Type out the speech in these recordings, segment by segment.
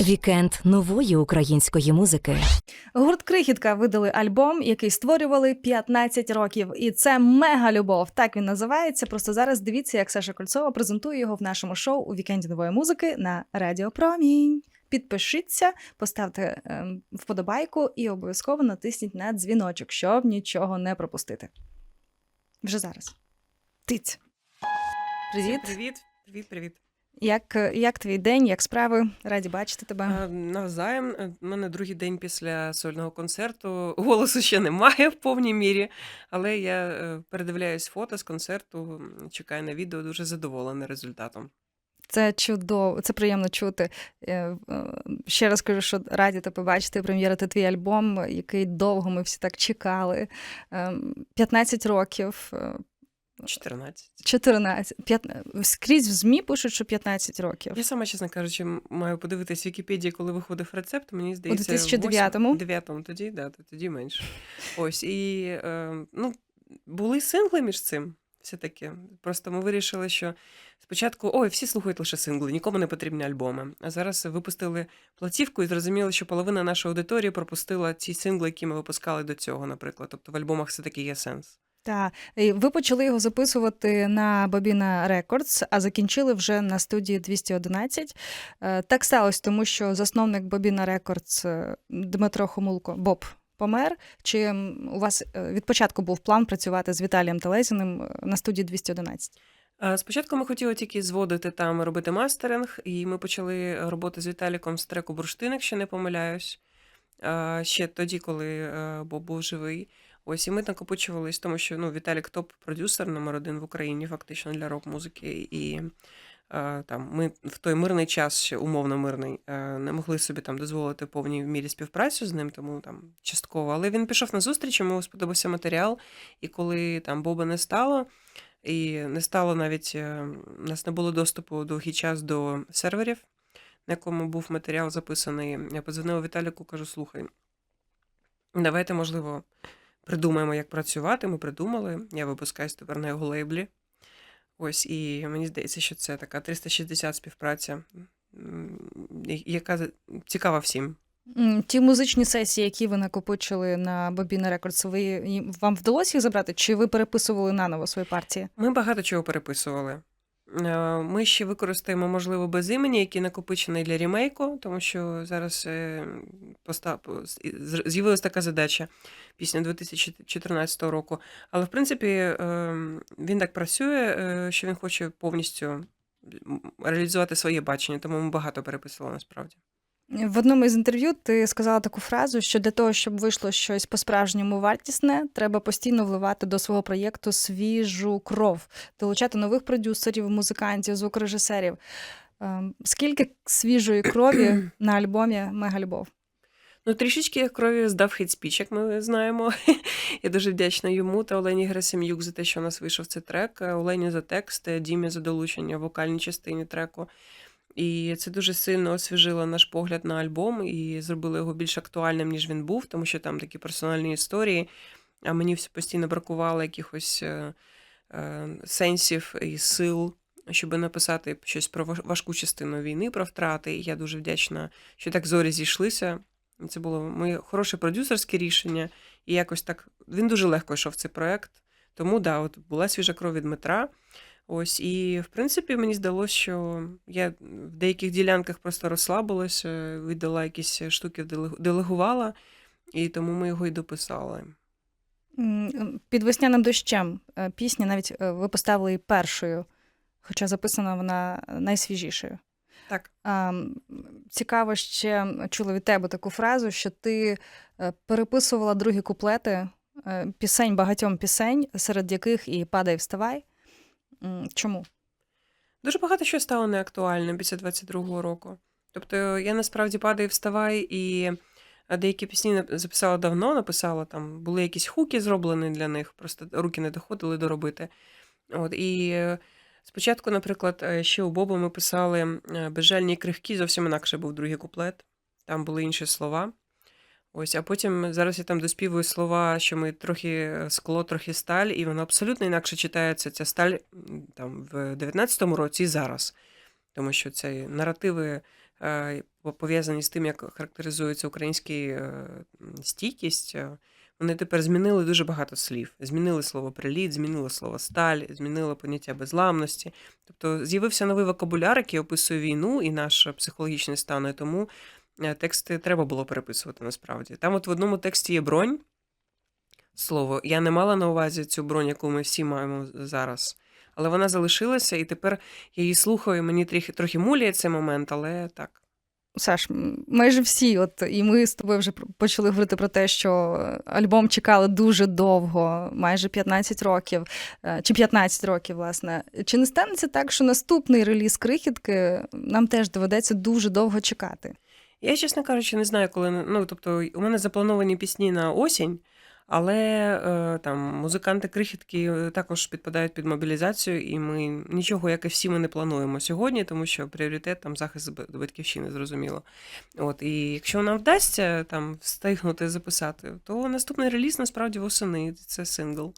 Вікенд нової української музики. Гурт Крихітка видали альбом, який створювали 15 років, і це мега любов. Так він називається. Просто зараз дивіться, як Саша Кольцова презентує його в нашому шоу у вікенді нової музики на Радіо Промінь. Підпишіться, поставте ем, вподобайку і обов'язково натисніть на дзвіночок, щоб нічого не пропустити. Вже зараз. Тиць. Привіт. Привіт, привіт, привіт. Як, як твій день, як справи? Раді бачити тебе. А, Навзаєм, Е, у мене другий день після сольного концерту. Голосу ще немає в повній мірі, але я е, передивляюсь фото з концерту, чекаю на відео, дуже задоволена результатом. Це чудово, це приємно чути. Е, е, Ще раз кажу, що раді тебе бачити, прем'єрити твій альбом, який довго ми всі так чекали. Ем, 15 років, е, 14. 14, 15, скрізь в ЗМІ пишуть, що 15 років. Я сама, чесно кажучи, маю подивитись в Вікіпедії, коли виходив рецепт. Мені здається, 2009-му? 9-му тоді, да, тоді менше. Ось і е, ну, були сингли між цим. Все-таки. Просто ми вирішили, що спочатку ой, всі слухають лише сингли, нікому не потрібні альбоми. А зараз випустили платівку і зрозуміли, що половина нашої аудиторії пропустила ці сингли, які ми випускали до цього, наприклад. Тобто в альбомах все-таки є сенс. Так, ви почали його записувати на Bobina Records, а закінчили вже на студії 211. Е, Так сталося, тому що засновник Bobina Records е, Дмитро Хомулко Боб помер. Чи у вас е, від початку був план працювати з Віталієм Телезіним на студії 211? Спочатку ми хотіли тільки зводити там, робити мастеринг, і ми почали роботу з Віталіком з треку Бурштин, якщо не помиляюсь. Ще тоді, коли Боб був живий. Ось і ми накопичувались, тому що ну, Віталік топ-продюсер номер один в Україні, фактично для рок-музики. І е, там ми в той мирний час, ще умовно мирний, е, не могли собі там дозволити повній мірі співпрацю з ним, тому там частково. Але він пішов на зустріч, йому сподобався матеріал. І коли там Боба не стало, і не стало навіть е, у нас не було доступу довгий час до серверів, на якому був матеріал записаний. Я подзвонила Віталіку, кажу: слухай, давайте, можливо, придумаємо, як працювати. Ми придумали. Я випускаюсь тепер на його лейблі. Ось, і мені здається, що це така 360 співпраця, яка цікава всім. Ті музичні сесії, які ви накопичили на Bobina Records, ви вам вдалося їх забрати? Чи ви переписували наново свої партії? Ми багато чого переписували. Е, Ми ще використаємо, можливо, без імені, який накопичений для рімейку, тому що зараз е, з'явилася така задача пісня 2014 року. Але в принципі е, він так працює, що він хоче повністю реалізувати своє бачення, тому ми багато переписували насправді. В одному із інтерв'ю ти сказала таку фразу, що для того, щоб вийшло щось по-справжньому вартісне, треба постійно вливати до свого проєкту свіжу кров, долучати нових продюсерів, музикантів, звукорежисерів. Ем, Скільки свіжої крові на альбомі Мегалюбов? Ну, трішечки крові здав хейт-спіч, як ми знаємо. Я дуже вдячна йому та Олені Герасим'юк за те, що у нас вийшов цей трек. е, Олені за текст, е, Дімі за долучення в вокальній частині треку. І це дуже сильно освіжило наш погляд на альбом і зробило його більш актуальним, ніж він був, тому що там такі персональні історії. А мені все постійно бракувало якихось е, е, сенсів і сил, щоб написати щось про важ- важку частину війни, про втрати. І я дуже вдячна, що так зорі зійшлися. Це було моє хороше продюсерське рішення, і якось так він дуже легко йшов цей проект. Тому да, от була свіжа кров від Дмитра. Ось, і в принципі мені здалося, що я в деяких ділянках просто розслабилася, віддала якісь штуки, делегувала, і тому ми його і дописали. Під весняним дощем е, пісня навіть е, ви поставили її першою, хоча записана вона найсвіжішою. Так. Цікаво ще чула від тебе таку фразу, що ти е, переписувала другі куплети е, пісень багатьом пісень, серед яких і Падай, вставай. Чому? Дуже багато що стало неактуальним після 22-го року. Тобто я насправді падаю, вставай, і деякі пісні записала давно, написала там, були якісь хуки зроблені для них, просто руки не доходили доробити. От, і е, спочатку, наприклад, е, ще у Боба ми писали е, безжальні крихкі, зовсім інакше був другий куплет, там були інші слова. Ось, а потім зараз я там доспівую слова, що ми трохи е, скло, трохи сталь, і воно абсолютно інакше читається ця сталь там в 19-му році і зараз. Тому що це наративи е, пов'язані з тим, як характеризується український е, стійкість, вони тепер змінили дуже багато слів. Змінили слово приліт, змінили слово сталь, змінили поняття безламності. Тобто з'явився новий вокабуляр, який описує війну і наш психологічний стан. І тому тексти треба було переписувати насправді. Там, от в одному тексті є бронь. Слово, я не мала на увазі цю бронь, яку ми всі маємо зараз. Але вона залишилася, і тепер я її слухаю. Мені трохи, трохи муляє цей момент, але так. Саш, майже всі, от і ми з тобою вже почали говорити про те, що альбом чекали дуже довго, майже 15 років, е, чи 15 років, власне. Чи не станеться так, що наступний реліз крихітки нам теж доведеться дуже довго чекати? Я, чесно кажучи, не знаю, коли. Ну, тобто, у мене заплановані пісні на осінь, але е, там музиканти крихітки е, також підпадають під мобілізацію, і ми нічого, як і всі, ми не плануємо сьогодні, тому що пріоритет там захист батьківщини, зрозуміло. От, і якщо нам вдасться там встигнути записати, то наступний реліз насправді восени. Це сингл.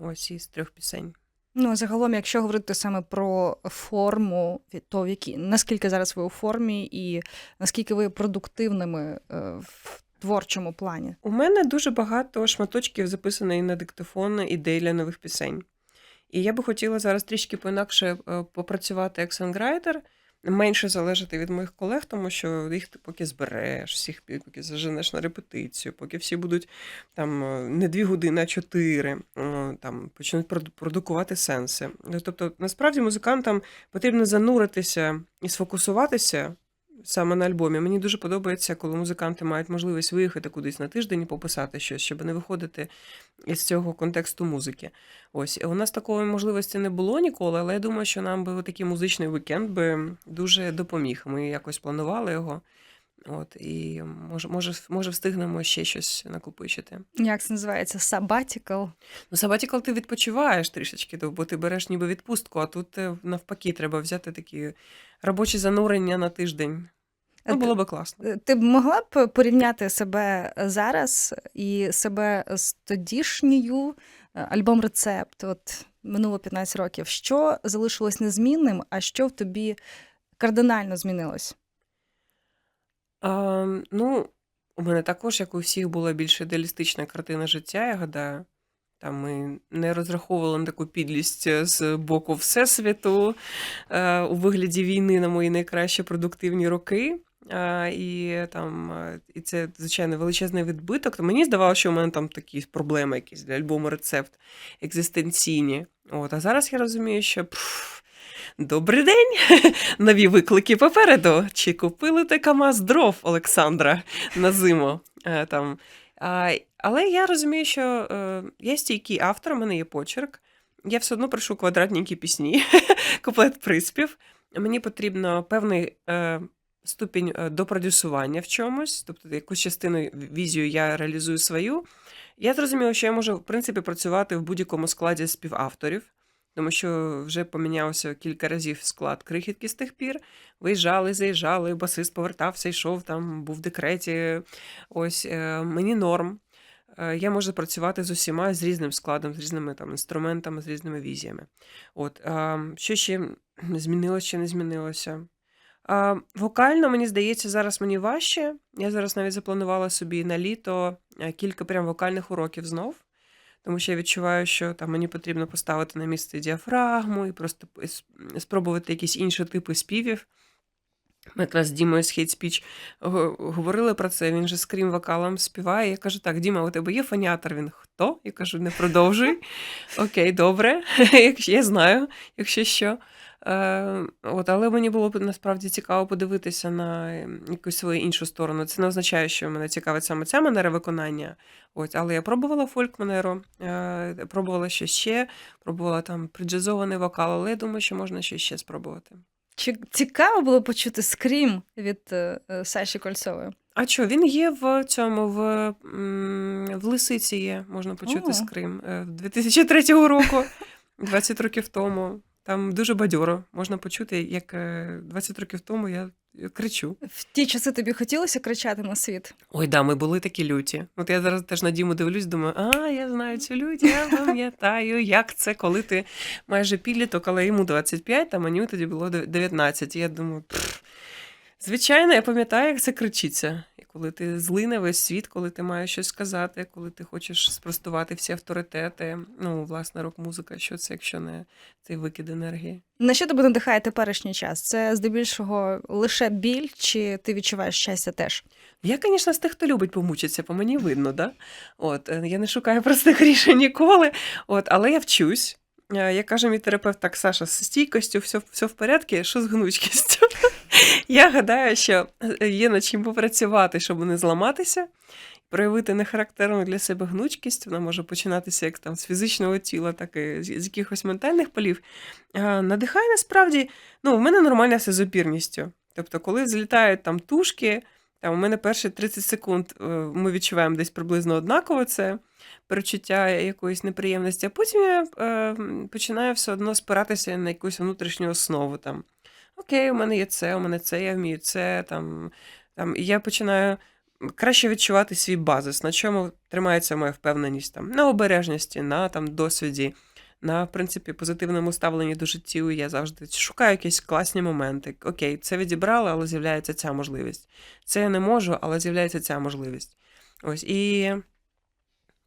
Ось із трьох пісень. Ну, загалом, якщо говорити саме про форму, то в які наскільки зараз ви у формі, і наскільки ви продуктивними е, в творчому плані? У мене дуже багато шматочків записаної на диктофон ідей для нових пісень. І я би хотіла зараз трішки поінакше е, попрацювати як сонграйтер, менше залежати від моїх колег, тому що їх ти поки збереш, всіх поки заженеш на репетицію, поки всі будуть там е, не дві години, а чотири, там почнуть проду- продукувати сенси. Тобто, насправді музикантам потрібно зануритися і сфокусуватися саме на альбомі. Мені дуже подобається, коли музиканти мають можливість виїхати кудись на тиждень і пописати щось, щоб не виходити із цього контексту музики. Ось у нас такої можливості не було ніколи, але я думаю, що нам би такий музичний вікенд би дуже допоміг. Ми якось планували його. От, і може, може, може встигнемо ще щось накопичити. Як це називається? Sabbatical? Ну, Sabbatical ти відпочиваєш трішечки, бо ти береш ніби відпустку, а тут е, навпаки треба взяти такі робочі занурення на тиждень. Ну, Е, було би класно. Е, Ти б могла б порівняти себе зараз і себе з тодішньою альбом Рецепт? От минуло 15 років. Що залишилось незмінним, а що в тобі кардинально змінилось? А, ну, у мене також, як у всіх, була більш ідеалістична картина життя, я гадаю. Там ми не розраховували на таку підлість е, з боку Всесвіту е, у вигляді війни на мої найкращі продуктивні роки. А, і, там, е, і це, звичайно, величезний відбиток. То мені здавалося, що у мене там такі проблеми якісь для альбому рецепт екзистенційні. От, а зараз я розумію, що пф, добрий день, нові виклики попереду. Чи купили ти КАМАЗ дров, Олександра, на зиму? Е, Там. Але я розумію, що е, я стійкий автор, у мене є почерк. Я все одно пишу квадратненькі пісні, куплет приспів. Мені потрібно певний е, ступінь допродюсування в чомусь, тобто якусь частину візію я реалізую свою. Я зрозуміла, що я можу, в принципі, працювати в будь-якому складі співавторів, тому що вже помінявся кілька разів склад крихітки з тих пір. Виїжджали, заїжджали, басист повертався, йшов там, був в декреті. Ось е, мені норм. Е, Я можу працювати з усіма з різним складом, з різними там інструментами, з різними візіями. От що ще змінилося чи не змінилося? А, вокально, мені здається, зараз мені важче. Я зараз навіть запланувала собі на літо е, кілька прям вокальних уроків знов. Тому що я відчуваю, що там мені потрібно поставити на місце діафрагму і просто спробувати якісь інші типи співів. Ми якраз з Дімою з Hate Speech говорили про це. Він же скрім вокалом співає. Я кажу: так, Діма, у тебе є фоніатор? Він хто? Я кажу, не продовжуй. Окей, добре. Я знаю, якщо що. Е, от, але мені було б насправді цікаво подивитися на е, якусь свою іншу сторону. Це не означає, що мене цікавить саме ця манера виконання. От, але я пробувала фольк-манеру, е, пробувала щось ще, пробувала там приджазований вокал, але я думаю, що можна щось ще спробувати. Чи цікаво було почути скрім від е, е, Саші Кольцової? А що, він є в цьому, в, в Лисиці є, можна почути О. скрим. Е, 2003 року, 20 років тому. Там дуже бадьоро. Можна почути, як е, 20 років тому я кричу. В ті часи тобі хотілося кричати на світ? Ой, да, ми були такі люті. От я зараз теж на Діму дивлюсь, думаю, а, я знаю цю лють, я пам'ятаю, як це, коли ти майже підліток, але йому 25, а мені тоді було 19. І я думаю, Звичайно, я пам'ятаю, як це кричиться. Коли ти злий на весь світ, коли ти маєш щось сказати, коли ти хочеш спростувати всі авторитети. Ну, власне, рок-музика, що це, якщо не цей викид енергії? На що тебе надихає теперішній час? Це здебільшого лише біль, чи ти відчуваєш щастя теж? Я, звісно, з тих, хто любить помучитися, по мені видно, да? От, е, я не шукаю простих рішень ніколи. От, але я вчусь. Е, Як каже мій терапевт, так, Саша, з стійкостю все, все в порядку, що з гнучкістю. Я гадаю, що е, є над чим попрацювати, щоб не зламатися, проявити нехарактерну для себе гнучкість. Вона може починатися як там з фізичного тіла, так і з якихось ментальних полів. Надихає насправді, ну, в мене нормальна все з опірністю. Тобто, коли злітають там тушки, там у мене перші 30 секунд е, ми відчуваємо десь приблизно однаково це перечуття якоїсь неприємності, а потім я е, починаю все одно спиратися на якусь внутрішню основу. Там, Окей, у мене є це, у мене це, я вмію це. Там, там, і я починаю краще відчувати свій базис, на чому тримається моя впевненість там, на обережності, на там, досвіді. На в принципі позитивному ставленні до життю я завжди шукаю якісь класні моменти. Окей, це відібрали, але з'являється ця можливість. Це я не можу, але з'являється ця можливість. Ось і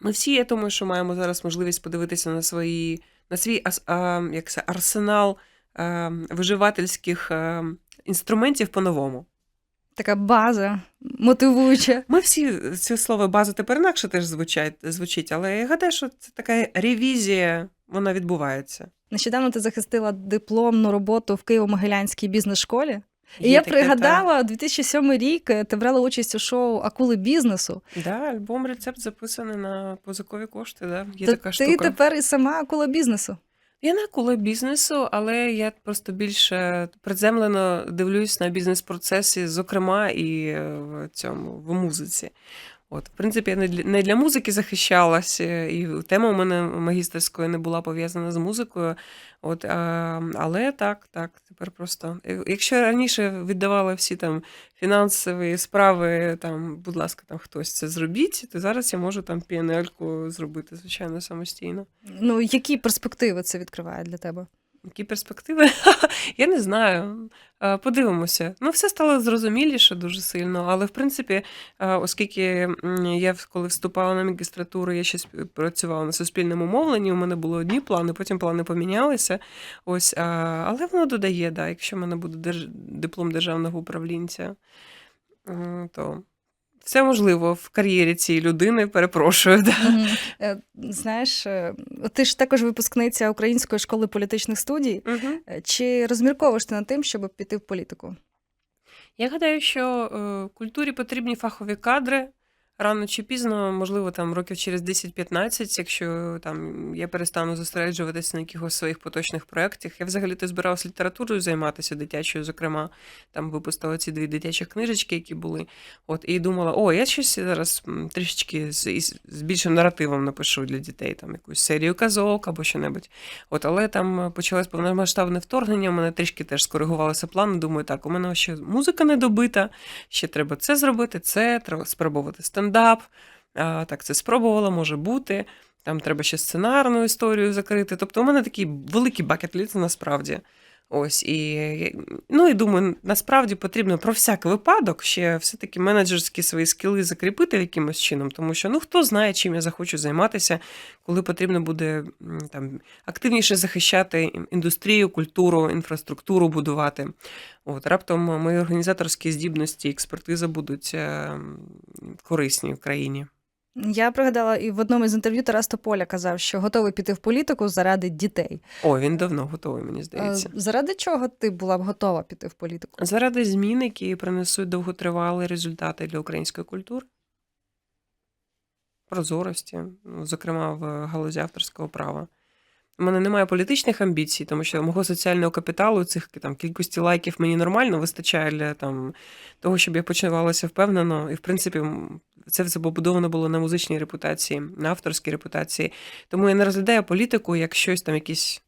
ми всі, я думаю, що маємо зараз можливість подивитися на свої, на свій а, як це, арсенал виживательських а, інструментів по-новому. Така база мотивуюча. Ми всі це слово база тепер інакше теж звучать, звучить, але я гадаю, що це така ревізія, вона відбувається. Нещодавно ти захистила дипломну роботу в Києво-Могилянській бізнес-школі. І Є я таке, пригадала 2007 рік. е, Ти брала участь у шоу Акули бізнесу. Да, альбом рецепт записаний на позикові кошти. Да? Є То така ти штука. тепер і сама акула бізнесу. Я не акула бізнесу, але я просто більше приземлено дивлюсь на бізнес-процеси, зокрема і е, в цьому в музиці. От, в принципі, я не для, не для музики захищалась, е, і тема у мене магістерської не була пов'язана з музикою. От, а, але так, так, тепер просто. е, Якщо раніше віддавала всі там фінансові справи, там, будь ласка, там хтось це зробіть, то зараз я можу там піанельку зробити, звичайно, самостійно. Ну, які перспективи це відкриває для тебе? Які перспективи? Я не знаю. Е, Подивимося. Ну, все стало зрозуміліше дуже сильно, але в принципі, е, оскільки я коли вступала на магістратуру, я ще працювала на суспільному мовленні. У мене були одні плани, потім плани помінялися. Ось, але воно додає, да, якщо в мене буде диплом державного управлінця, то все можливо в кар'єрі цієї людини. Перепрошую. Да. Е, Знаєш, е, ти ж також випускниця Української школи політичних студій. Mm -hmm. Чи розмірковуєш ти над тим, щоб піти в політику? Я гадаю, що е, культурі потрібні фахові кадри. Рано чи пізно, можливо, там років через 10-15, якщо там я перестану зосереджуватися на якихось своїх поточних проєктах. Я взагалі-то збиралася літературою займатися дитячою, зокрема, там випустила ці дві дитячі книжечки, які були. От, і думала, о, я щось зараз трішечки з, з більшим наративом напишу для дітей, там якусь серію казок або що-небудь. От, але там почалось повномасштабне вторгнення, у мене трішки теж скоригувалися плани. Думаю, так, у мене ще музика не добита, ще треба це зробити, це, треба спробувати стендап. А, так, це спробувала, може бути. Там треба ще сценарну історію закрити. Тобто, у мене такий великий бакет-ліст насправді. Ось і ну і думаю, насправді потрібно про всяк випадок ще все-таки менеджерські свої скіли закріпити якимось чином, тому що ну хто знає, чим я захочу займатися, коли потрібно буде там активніше захищати індустрію, культуру, інфраструктуру будувати. От раптом мої організаторські здібності, експертиза будуть е, корисні в країні. Я пригадала, і в одному з інтерв'ю Тарас Тополя казав, що готовий піти в політику заради дітей. О, він давно готовий, мені здається. здається. Заради чого ти була б готова піти в політику? Заради змін, які принесуть довготривалі результати для української культури, прозорості, ну, зокрема в галузі авторського права. У мене немає політичних амбіцій, тому що мого соціального капіталу, цих там кількості лайків мені нормально вистачає для там, того, щоб я почувалася впевнено. І, в принципі, це все побудовано було на музичній репутації, на авторській репутації. Тому я не розглядаю політику як щось там, якісь.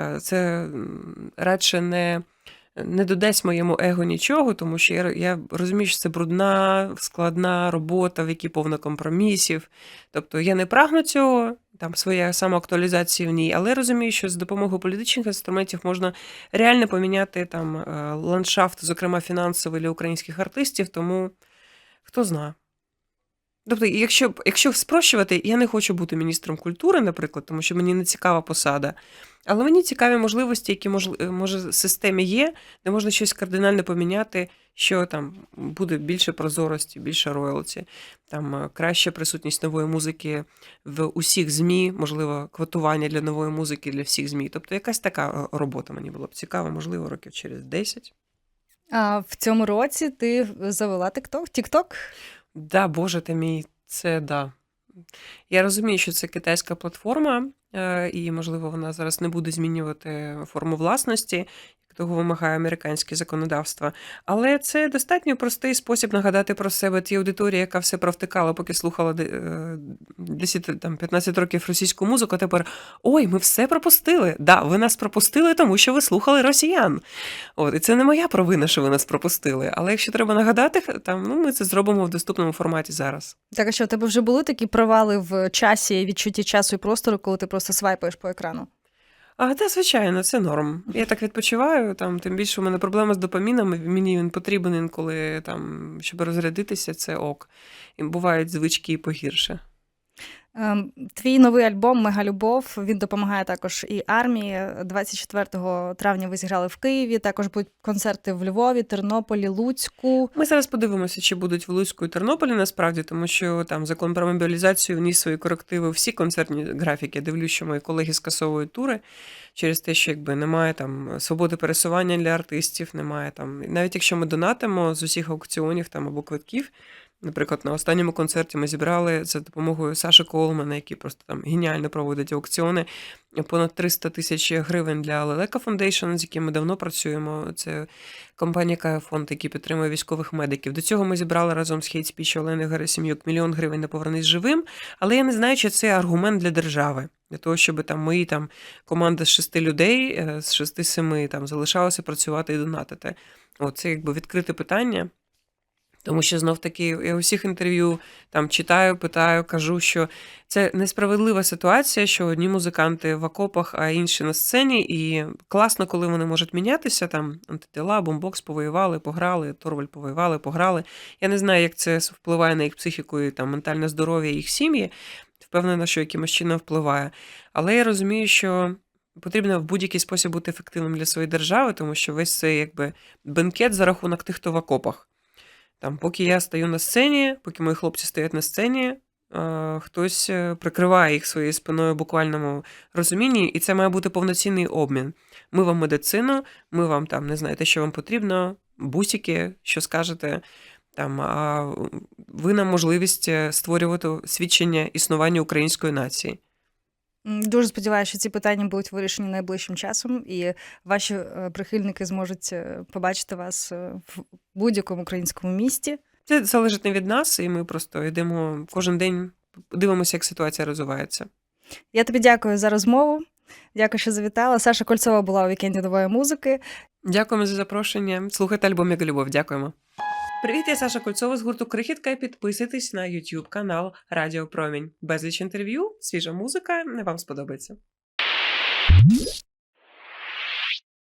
е, Це радше не не додасть моєму его нічого, тому що я, я розумію, що це брудна, складна робота, в якій повно компромісів. Тобто я не прагну цього, там своя самоактуалізація в ній, але розумію, що з допомогою політичних інструментів можна реально поміняти там е, ландшафт, зокрема фінансовий для українських артистів, тому хто знає. Тобто, якщо, якщо спрощувати, я не хочу бути міністром культури, наприклад, тому що мені не цікава посада. Але мені цікаві можливості, які може в системі є, де можна щось кардинально поміняти, що там буде більше прозорості, більше роялті, там е, краща присутність нової музики в усіх ЗМІ, можливо, квотування для нової музики для всіх ЗМІ. Тобто якась така е, робота мені була б цікава, можливо, років через 10. А в цьому році ти завела TikTok? TikTok? Да, Боже ти мій, це да. Я розумію, що це китайська платформа, е, і, можливо, вона зараз не буде змінювати форму власності, того вимагає американське законодавство. Але це достатньо простий спосіб нагадати про себе тій аудиторії, яка все провтикала, поки слухала е, 10, там, 15 років російську музику. А тепер ой, ми все пропустили. Да, ви нас пропустили, тому що ви слухали росіян. От, і це не моя провина, що ви нас пропустили. Але якщо треба нагадати, там ну ми це зробимо в доступному форматі зараз. Так, а що, у тебе вже були такі провали в часі, відчутті часу і простору, коли ти просто свайпаєш по екрану? А, та, звичайно, це норм. Я так відпочиваю, там, тим більше у мене проблема з допаміном, мені він потрібен інколи, там, щоб розрядитися, це ок. І бувають звички погірше. Ем, Твій новий альбом Мегалюбов він допомагає також і армії. 24 травня ви зіграли в Києві. Також будуть концерти в Львові, Тернополі, Луцьку. Ми зараз подивимося, чи будуть в Луцьку і Тернополі насправді, тому що там закон про мобілізацію вніс свої корективи всі концертні графіки. Я дивлюсь, що мої колеги скасовують тури через те, що якби немає там свободи пересування для артистів, немає там. Навіть якщо ми донатимо з усіх аукціонів там або квитків. Наприклад, на останньому концерті ми зібрали за допомогою Саші Колмана, який просто там геніально проводить аукціони, понад 300 тисяч гривень для Лелека Foundation, з яким ми давно працюємо. Це компанія «Кая фонд, який підтримує військових медиків. До цього ми зібрали разом з Хейт Спіч Олени Герасим'юк мільйон гривень на повернись живим. Але я не знаю, чи це аргумент для держави. Для того, щоб там мої там команда з шести людей, е, з шести-семи там залишалася працювати і донатити. От це якби відкрите питання. Тому що знов таки я у всіх інтерв'ю там читаю, питаю, кажу, що це несправедлива ситуація, що одні музиканти в окопах, а інші на сцені. І класно, коли вони можуть мінятися. Там антитила, бомбокс повоювали, пограли, Торваль повоювали, пограли. Я не знаю, як це впливає на їх психіку і там ментальне здоров'я їх сім'ї. Впевнена, що якимось чином впливає. Але я розумію, що. Потрібно в будь-який спосіб бути ефективним для своєї держави, тому що весь цей якби бенкет за рахунок тих, хто в окопах. Там, поки я стою на сцені, поки мої хлопці стоять на сцені, е, хтось е, прикриває їх своєю спиною в буквальному розумінні, і це має бути повноцінний обмін. Ми вам медицину, ми вам там не знаю, те, що вам потрібно, бусики, що скажете. Там, а ви нам можливість е, створювати свідчення існування української нації. Дуже сподіваюся, що ці питання будуть вирішені найближчим часом, і ваші е, прихильники зможуть е, побачити вас е, в будь-якому українському місті. Це залежить не від нас, і ми просто йдемо кожен день, дивимося, як ситуація розвивається. Я тобі дякую за розмову. Дякую, що завітала. Саша Кольцова була у вікенді нової музики. Дякуємо за запрошення. Слухайте альбом «Яка любов. Дякуємо. Привіт, я Саша Кольцова з гурту Крихітка. Підписуйтесь на YouTube канал Радіо Промінь. Безліч інтерв'ю, свіжа музика. Не вам сподобається.